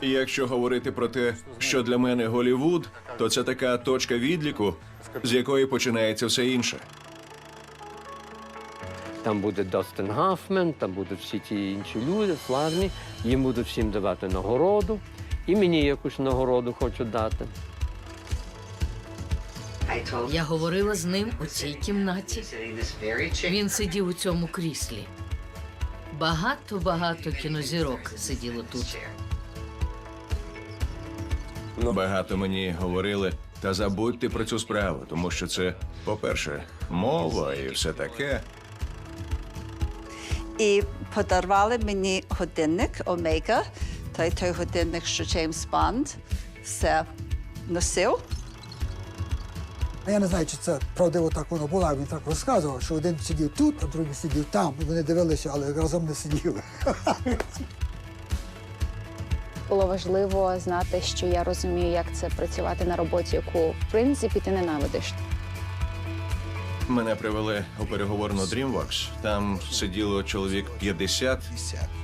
Якщо говорити про те, що для мене Голівуд, то це така точка відліку, з якої починається все інше. Там буде Достин Гафмен, там будуть всі ті інші люди, славні. Їм будуть всім давати нагороду. І мені якусь нагороду хочуть дати. Я говорила з ним у цій кімнаті. Він сидів у цьому кріслі. Багато-багато кінозірок сиділо тут. Багато мені говорили, та забудьте про цю справу, тому що це, по-перше, мова і все таке. І подарували мені годинник Омега, той той годинник, що Джеймс Бонд все носив. Я не знаю, чи це правдиво так воно було. а Він так розказував, що один сидів тут, а другий сидів там. І вони дивилися, але разом не сиділи. Було важливо знати, що я розумію, як це працювати на роботі, яку в принципі ти ненавидиш. Мене привели у переговорну DreamWorks. Там сиділо чоловік 50,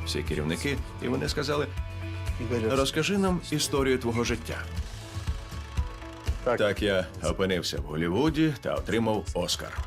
всі керівники, і вони сказали: розкажи нам історію твого життя. Так. так я опинився в Голлівуді та отримав Оскар.